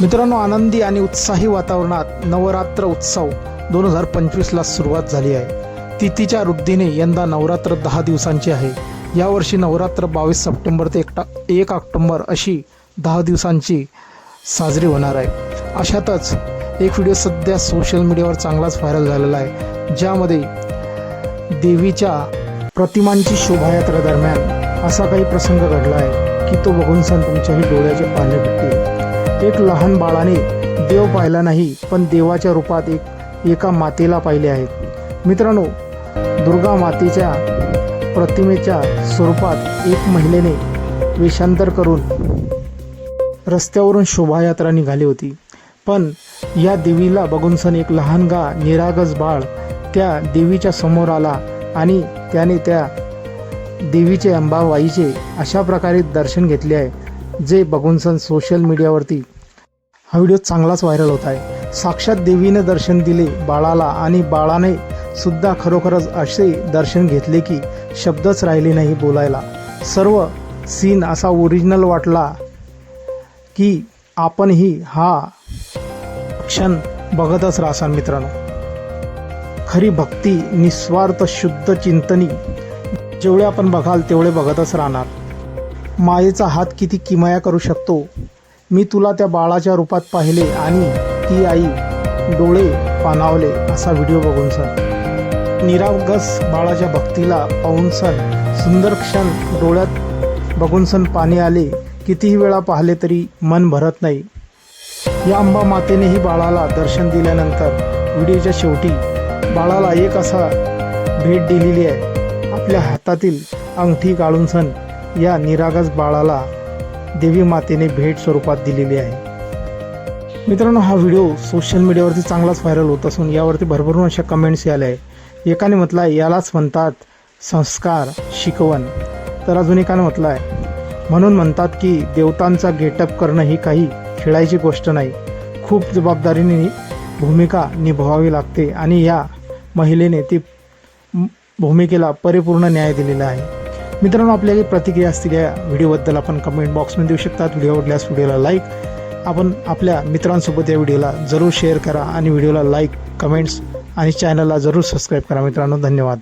मित्रांनो आनंदी आणि उत्साही वातावरणात नवरात्र उत्सव दोन हजार पंचवीसला सुरुवात झाली आहे. तिथीच्या वृद्धीने यंदा नवरात्र दहा दिवसांची आहे. यावर्षी नवरात्र बावीस सप्टेंबर ते एकटा एक ऑक्टोंबर अशी दहा दिवसांची साजरी होणार आहे. अशातच एक व्हिडिओ सध्या सोशल मीडियावर चांगलाच व्हायरल झालेला आहे. ज्यामध्ये देवीच्या प्रतिमांची शोभायात्रा दरम्यान असा काही प्रसंग घडला आहे की तो बघून सण तुमच्याही डोळ्याचे पाणी भेटतील एक लहान बाळाने देव पाहिला नाही पण देवाच्या रूपात एक एका मातेला पाहिले आहेत. मित्रांनो दुर्गा मातेच्या प्रतिमेच्या स्वरूपात एक महिलेने वेषांतर करून रस्त्यावरून शोभायात्रा निघाली होती. पण या देवीला बघून सण एक लहानगा निरागस बाळ त्या देवीच्या समोर आला आणि त्याने त्या देवीचे अंबाबाईचे अशा प्रकारे दर्शन घेतले आहे जे बघून सण सोशल मीडियावरती हा व्हिडिओ चांगलाच व्हायरल होत आहे. साक्षात देवीने दर्शन दिले बाळाला आणि बाळाने सुद्धा खरोखरच असे दर्शन घेतले की शब्दच राहिले नाही बोलायला. सर्व सीन असा ओरिजिनल वाटला की आपणही हा क्षण बघतच राहसाल मित्रांनो. खरी भक्ती निस्वार्थ शुद्ध चिंतनी जेवढे आपण बघाल तेवढे बघतच राहणार. मायेचा हात किती किमया करू शकतो मी तुला त्या बाळाच्या रूपात पाहिले आणि ती आई डोळे पाणावले असा व्हिडिओ बघून सण निरागस बाळाच्या भक्तीला पाहून सण सुंदर क्षण डोळ्यात बघून सण पाणी आले. कितीही वेळा पाहिले तरी मन भरत नाही. या अंबा मातेनेही बाळाला दर्शन दिल्यानंतर व्हिडिओच्या शेवटी बाळाला एक असा भेट दिलेली आहे. आपल्या हातातील अंगठी काढून सण या निरागस बाळाला देवी मातेने भेट स्वरूपात दिलेली आहे. मित्रांनो हा व्हिडिओ सोशल मीडियावरती चांगलाच व्हायरल होत असून यावरती भरभरून अशा कमेंट्स आल्या आहे एकाने म्हटलं आहे यालाच म्हणतात संस्कार शिकवण. तर अजून एकाने म्हटलं आहे म्हणून म्हणतात की देवतांचा गेटअप करणं ही काही खेळायची गोष्ट नाही. खूप जबाबदारीने भूमिका निभवावी लागते आणि या महिलेने ती भूमिकेला परिपूर्ण न्याय दिलेला आहे. मित्रांनो आपल्या काही प्रतिक्रिया असतील या व्हिडिओबद्दल आपण कमेंट बॉक्समध्ये देऊ शकतात. व्हिडिओ आवडल्यास व्हिडिओला लाईक आपण आपल्या मित्रांसोबत या व्हिडिओला जरूर शेअर करा आणि व्हिडिओला लाईक कमेंट्स आणि चॅनलला जरूर सबस्क्राईब करा मित्रांनो. धन्यवाद.